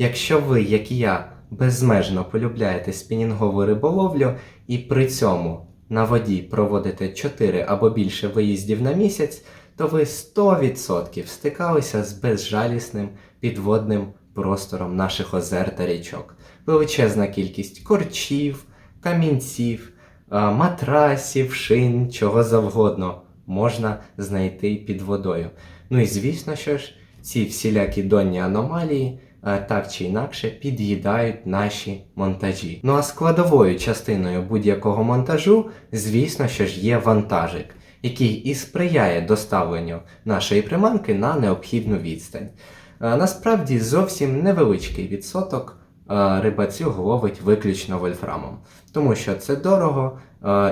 Якщо ви, як і я, безмежно полюбляєте спінінгову риболовлю і при цьому на воді проводите 4 або більше виїздів на місяць, то ви 100% стикалися з безжалісним підводним простором наших озер та річок. Величезна кількість корчів, камінців, матрасів, шин, чого завгодно можна знайти під водою. Ну і звісно, що ж, ці всілякі донні аномалії так чи інакше під'їдають наші монтажі. Ну а складовою частиною будь-якого монтажу, звісно, що ж є вантажик, який і сприяє доставленню нашої приманки на необхідну відстань. Е, Насправді зовсім невеличкий відсоток е, рибацюг ловить виключно вольфрамом, тому що це дорого е,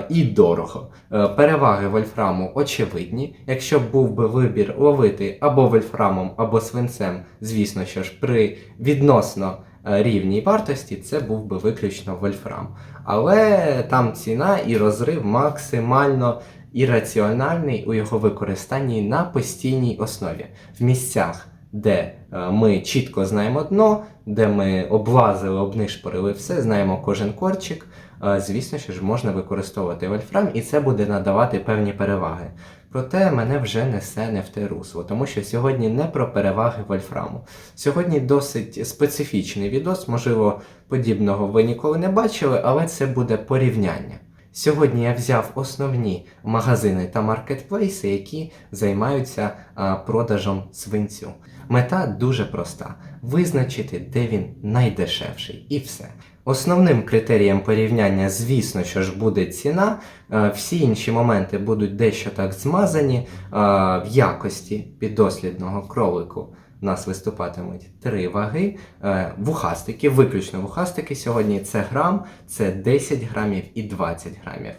і дорого. Е, Переваги вольфраму очевидні. Якщо б був би вибір ловити або вольфрамом, або свинцем, звісно, що ж при відносно е, рівній вартості це був би виключно вольфрам. Але там ціна і розрив максимально ірраціональний у його використанні на постійній основі в місцях, де е, ми чітко знаємо дно, де ми облазили, обнишпорили все, знаємо кожен корчик. Е, Звісно, що ж можна використовувати вольфрам, і це буде надавати певні переваги. Проте мене вже несе не в те русло, тому що сьогодні не про переваги вольфраму. Сьогодні досить специфічний відос, можливо, подібного ви ніколи не бачили, але це буде порівняння. Сьогодні я взяв основні магазини та маркетплейси, які займаються а, продажем свинцю. Мета дуже проста: визначити, де він найдешевший, і все. Основним критерієм порівняння, звісно, що ж буде ціна. Е, Всі інші моменти будуть дещо так змазані. Е, В якості піддослідного кролику в нас виступатимуть три ваги. Е, Вухастики, виключно вухастики сьогодні це грам, це 10 грамів і 20 грамів.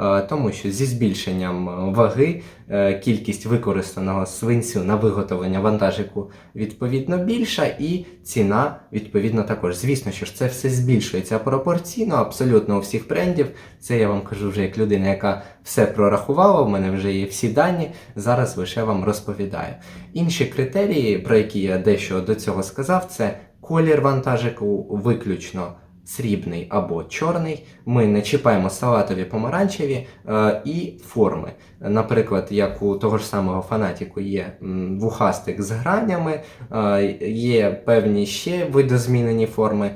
Е, Тому що зі збільшенням е, ваги е, кількість використаного свинцю на виготовлення вантажику відповідно більша, і ціна відповідно також. Звісно, що ж це все збільшується пропорційно, абсолютно у всіх брендів. Це я вам кажу вже як людина, яка все прорахувала. У мене вже є всі дані. Зараз лише вам розповідаю. Інші критерії, про які я дещо до цього сказав, це колір вантажику виключно срібний або чорний. Ми не чіпаємо салатові помаранчеві е, і форми. Наприклад, як у того ж самого фанатіку є вухастик з гранями, е, є певні ще видозмінені форми.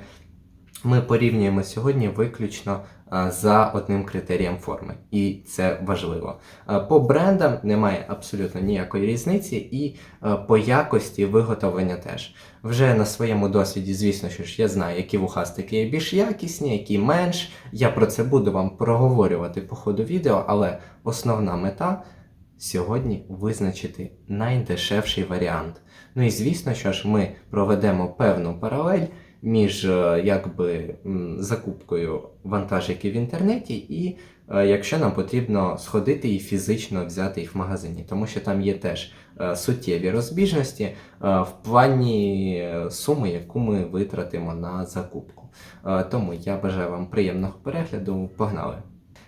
Ми порівнюємо сьогодні виключно е, за одним критерієм форми, і це важливо. Е, По брендам немає абсолютно ніякої різниці, і е, по якості виготовлення теж. Вже на своєму досвіді, звісно, що ж я знаю, які вухастики є більш якісні, які менш. Я про це буду вам проговорювати по ходу відео, але основна мета сьогодні визначити найдешевший варіант. Ну і звісно, що ж ми проведемо певну паралель між е, якби закупкою вантажиків в інтернеті і е, якщо нам потрібно сходити і фізично взяти їх в магазині, тому що там є теж е, суттєві розбіжності в плані суми, яку ми витратимо на закупку. Тому я бажаю вам приємного перегляду. Погнали!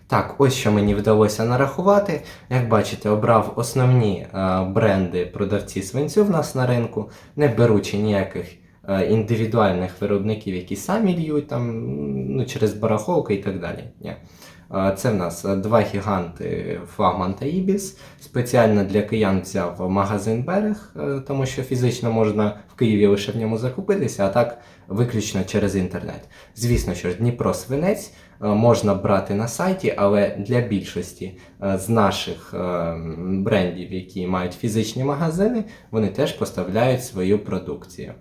Так, ось що мені вдалося нарахувати. Як бачите, обрав основні бренди продавці свинцю в нас на ринку, не беручи ніяких індивідуальних виробників, які самі льють там ну, через барахолки і так далі. Ні. Е, Це в нас е, два гіганти Флагман та Ібіс. Спеціально для киян взяв магазин Берег, е, тому що фізично можна Києві лише в ньому закупитися, а так виключно через інтернет. Звісно, що Дніпро свинець е, можна брати на сайті, але для більшості е, з наших е, брендів, які мають фізичні магазини, вони теж поставляють свою продукцію.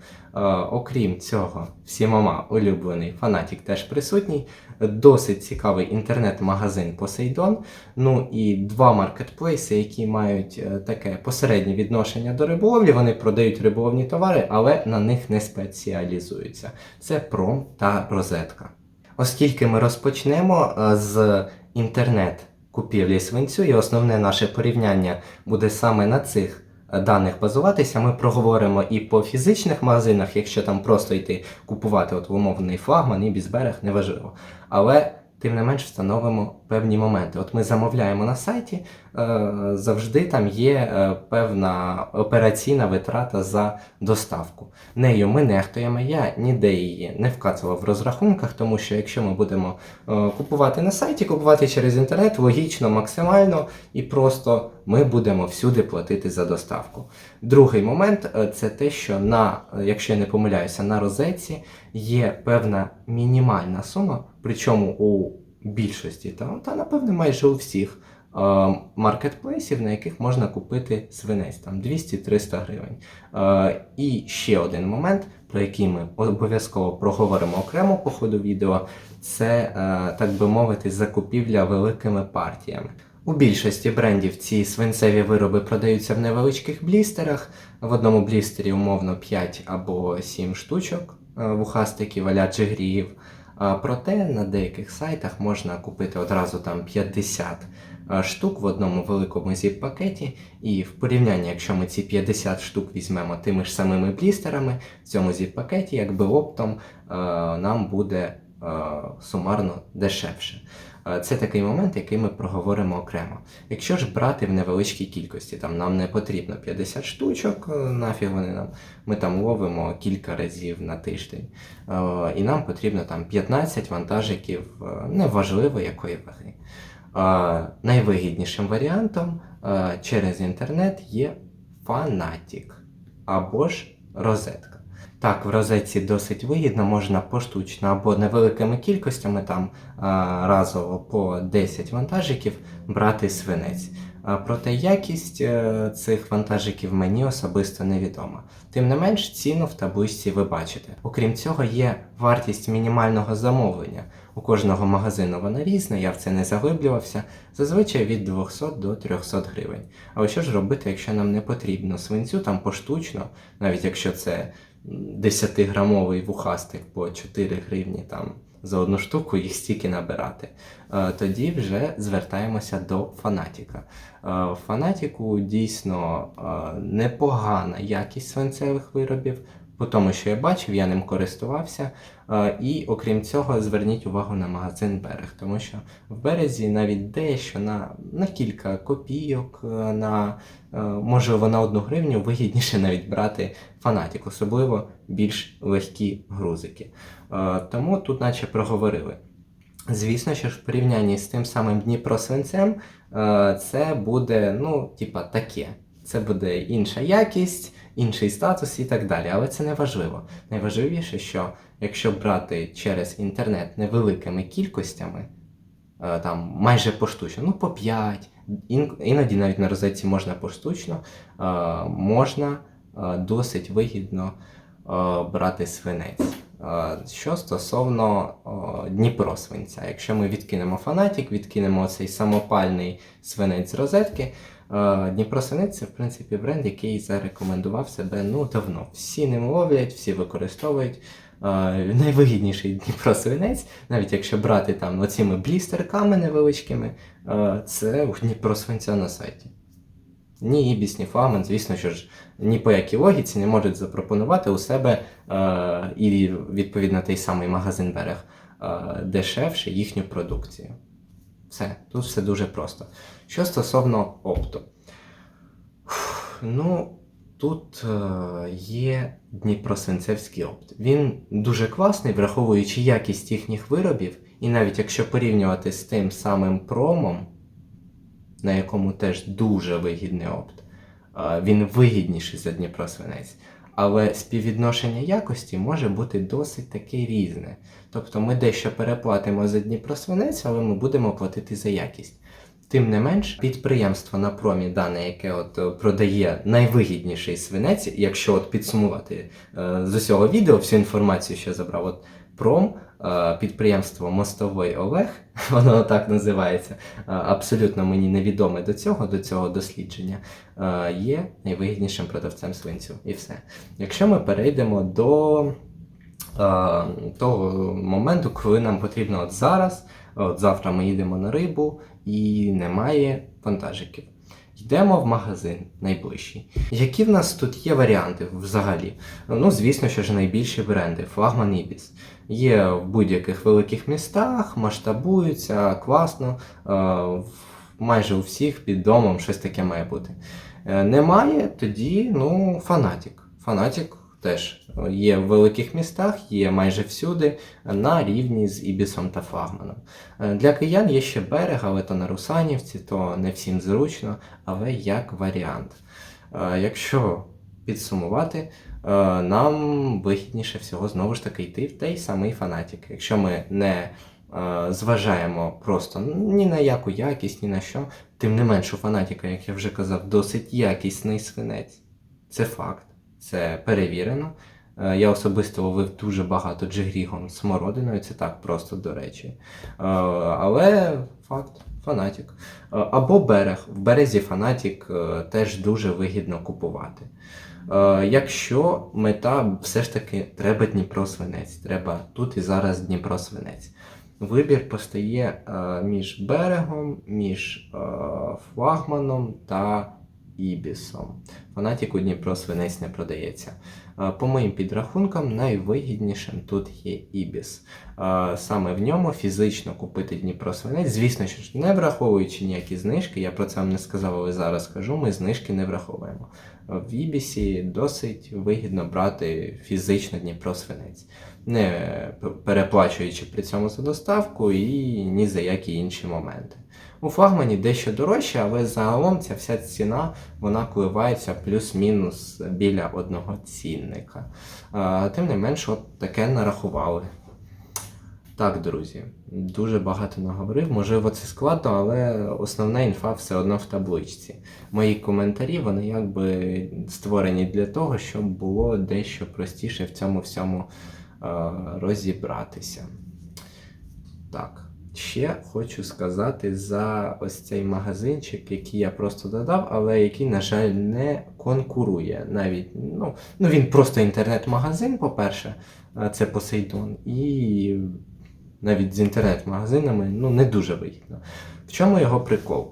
Окрім цього, всімома улюблений фанатік теж присутній. Досить цікавий інтернет-магазин Посейдон. Ну і два маркетплейси, які мають таке посереднє відношення до риболовлі. Вони продають риболовні товари, але на них не спеціалізуються. Це пром та розетка. Оскільки ми розпочнемо е, з інтернет купівлі свинцю, і основне наше порівняння буде саме на цих е, даних базуватися, ми проговоримо і по фізичних магазинах, якщо там просто йти купувати от в умовний флагман і бізберег, неважливо. Але тим не менш встановимо певні моменти. От ми замовляємо на сайті, завжди там є е, певна операційна витрата за доставку. Нею ми нехтуємо. Я ніде її не вказував в розрахунках, тому що якщо ми будемо е, купувати на сайті, купувати через інтернет, логічно, максимально, і просто ми будемо всюди платити за доставку. Другий момент е, це те, що на, е, якщо я не помиляюся, на розетці є певна мінімальна сума, причому у більшості, та, та напевно майже у всіх е, маркетплейсів, на яких можна купити свинець, там 200-300 гривень. Е, і ще один момент, про який ми обов'язково проговоримо окремо по ходу відео, це, е, так би мовити, закупівля великими партіями. У більшості брендів ці свинцеві вироби продаються в невеличких блістерах. В одному блістері умовно 5 або 7 штучок е, вухастиків аля джигріїв. Проте на деяких сайтах можна купити одразу там 50 е, штук в одному великому зіп-пакеті. І в порівнянні, якщо ми ці 50 штук візьмемо тими ж самими блістерами в цьому зіп-пакеті, якби оптом нам буде сумарно дешевше. Е, Це такий момент, який ми проговоримо окремо. Якщо ж брати в невеличкій кількості, там нам не потрібно 50 штучок, е, нафіг вони нам, ми там ловимо кілька разів на тиждень. Е, І нам потрібно там 15 вантажиків, неважливо якої ваги. Найвигіднішим варіантом через інтернет є Fanatic або ж розетка. Так, в розетці досить вигідно, можна поштучно або невеликими кількостями, там разово по 10 вантажиків брати свинець. Проте якість е, цих вантажиків мені особисто невідома. Тим не менш, ціну в табличці ви бачите. Окрім цього, є вартість мінімального замовлення. У кожного магазину вона різна, я в це не заглиблювався, зазвичай від 200 до 300 гривень. Але що ж робити, якщо нам не потрібно свинцю там поштучно, навіть якщо це 10-грамовий вухастик по 4 гривні там за одну штуку, їх стільки набирати. Е, Тоді вже звертаємося до фанатіка. Е, фанатіку дійсно е, непогана якість свинцевих виробів. По тому, що я бачив, я ним користувався. Е, І окрім цього, зверніть увагу на магазин Берег, тому що в березі навіть дещо на, на кілька копійок, е, на е, можливо на одну гривню вигідніше навіть брати фанатік, особливо більш легкі грузики. Тому тут наче проговорили. Звісно, що ж в порівнянні з тим самим Дніпро свинцем, е, це буде, ну, типа, таке. Це буде інша якість, інший статус і так далі. Але це не важливо. Найважливіше, що якщо брати через інтернет невеликими кількостями, е, там майже поштучно, ну по 5, ін- іноді навіть на розетці можна поштучно, е, можна е, досить вигідно брати свинець. Що стосовно Дніпро свинця, якщо ми відкинемо фанатік, відкинемо цей самопальний свинець розетки, е, Дніпро свинець це в принципі бренд, який зарекомендував себе ну давно. Всі ним ловлять, всі використовують. Е, Найвигідніший Дніпро свинець, навіть якщо брати там оціми блістерками невеличкими, е, це у Дніпро свинця на сайті. Ні Ібіс, ні Флагман, звісно, що ж ні по якій логіці не можуть запропонувати у себе і відповідно той самий магазин Берег дешевше їхню продукцію. Все, тут все дуже просто. Що стосовно опту, ну тут е, є Дніпросвинцевський опт. Він дуже класний, враховуючи якість їхніх виробів, і навіть якщо порівнювати з тим самим промом, на якому теж дуже вигідний опт, е, він вигідніший за Дніпро свинець. Але співвідношення якості може бути досить таки різне. Тобто ми дещо переплатимо за Дніпро свинець, але ми будемо платити за якість. Тим не менш, підприємство на промі, дане, яке от е, продає найвигідніший свинець, якщо от підсумувати е, з усього відео всю інформацію, що забрав, от пром, е, підприємство Мостовий Олег, воно так називається, е, абсолютно мені невідоме до цього, до цього дослідження, е, є найвигіднішим продавцем свинцю. І все. Якщо ми перейдемо до того моменту, коли нам потрібно от зараз, от завтра ми їдемо на рибу і немає вантажиків. Йдемо в магазин найближчий. Які в нас тут є варіанти взагалі? Ну, звісно, що ж найбільші бренди, флагман Ібіс. Є в будь-яких великих містах, масштабуються класно. Е, майже у всіх під домом щось таке має бути. Е, Немає, тоді ну, фанатік. Фанатік теж є в великих містах, є майже всюди на рівні з Ібісом та Флагманом. Е, Для киян є ще берег, але то на Русанівці, то не всім зручно, але як варіант. Е, Якщо підсумувати, е, нам вигідніше всього знову ж таки йти в той самий фанатік. Якщо ми не зважаємо просто ні на яку якість, ні на що, тим не менш у фанатіка, як я вже казав, досить якісний свинець. Це факт, це перевірено. Е, Я особисто ловив дуже багато джигрігом смородиною, це так просто до речі. Е, Але факт, фанатік. Е, Або берег. В березі фанатік теж дуже вигідно купувати. Якщо мета все ж таки треба Дніпро свинець, треба тут і зараз Дніпро свинець. Вибір постає між берегом, між флагманом та Ібісом. Фанатіку Дніпро свинець не продається. Е, По моїм підрахункам, найвигіднішим тут є Ібіс. Е, Саме в ньому фізично купити Дніпро свинець. Звісно, що не враховуючи ніякі знижки, я про це вам не сказав, але зараз скажу, ми знижки не враховуємо. В Ібісі досить вигідно брати фізично Дніпро свинець, не переплачуючи при цьому за доставку і ні за які інші моменти. У флагмані дещо дорожче, але загалом ця вся ціна вона коливається плюс-мінус біля одного цінника. Тим не менш, от таке нарахували. Так, друзі, дуже багато наговорив. Можливо, це складно, але основна інфа все одно в табличці. Мої коментарі вони якби створені для того, щоб було дещо простіше в цьому всьому е, розібратися. Так. Ще хочу сказати за ось цей магазинчик, який я просто додав, але який, на жаль, не конкурує. Навіть ну, ну він просто інтернет-магазин, по-перше, це Посейдон, і навіть з інтернет-магазинами ну, не дуже вигідно. В чому його прикол?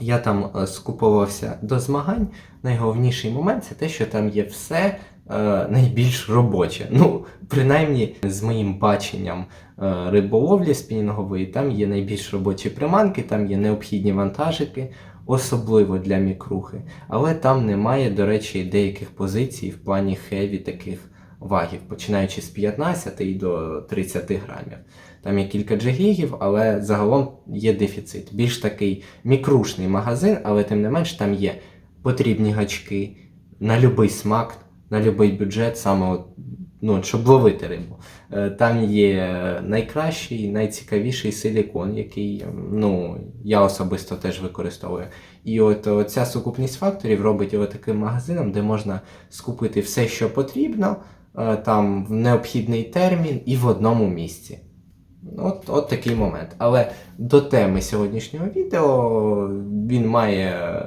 Я там е, скуповувався до змагань. Найголовніший момент це те, що там є все е, найбільш робоче. Ну, принаймні, з моїм баченням е, риболовлі спінінгової, там є найбільш робочі приманки, там є необхідні вантажики, особливо для мікрухи. Але там немає, до речі, деяких позицій в плані хеві таких вагів, починаючи з 15 і до 30 грамів. Там є кілька джигігів, але загалом є дефіцит. Більш такий мікрушний магазин, але тим не менш там є потрібні гачки на будь-який смак, на будь-який бюджет, саме от, ну, щоб ловити рибу. Е, Там є найкращий, найцікавіший силікон, який ну, я особисто теж використовую. І от ця сукупність факторів робить його таким магазином, де можна скупити все, що потрібно, е, там в необхідний термін і в одному місці. От, от такий момент. Але до теми сьогоднішнього відео він має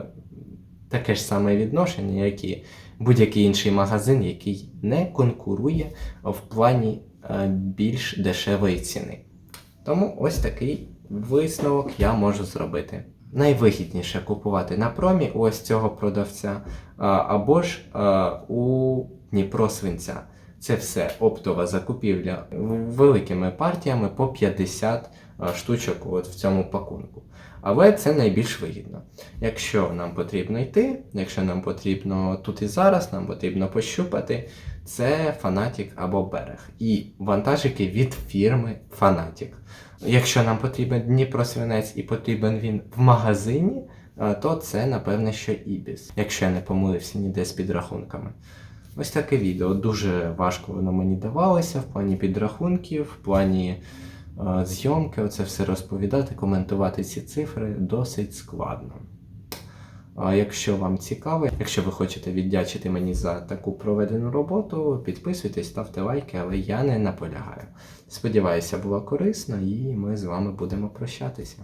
таке ж саме відношення, як і будь-який інший магазин, який не конкурує в плані е, більш дешевої ціни. Тому ось такий висновок я можу зробити. Найвигідніше купувати на промі у ось цього продавця або ж у Дніпро свинця. Це все оптова закупівля великими партіями по 50 штучок от в цьому пакунку. Але це найбільш вигідно. Якщо нам потрібно йти, якщо нам потрібно тут і зараз, нам потрібно пощупати, це Фанатік або берег. І вантажики від фірми Фанатік. Якщо нам потрібен Дніпро свинець і потрібен він в магазині, то це напевне, що Ібіс, якщо я не помилився ніде з підрахунками. Ось таке відео. Дуже важко воно мені давалося в плані підрахунків, в плані е, зйомки, оце все розповідати, коментувати ці цифри досить складно. А якщо вам цікаво, якщо ви хочете віддячити мені за таку проведену роботу, підписуйтесь, ставте лайки, але я не наполягаю. Сподіваюся, було корисно і ми з вами будемо прощатися.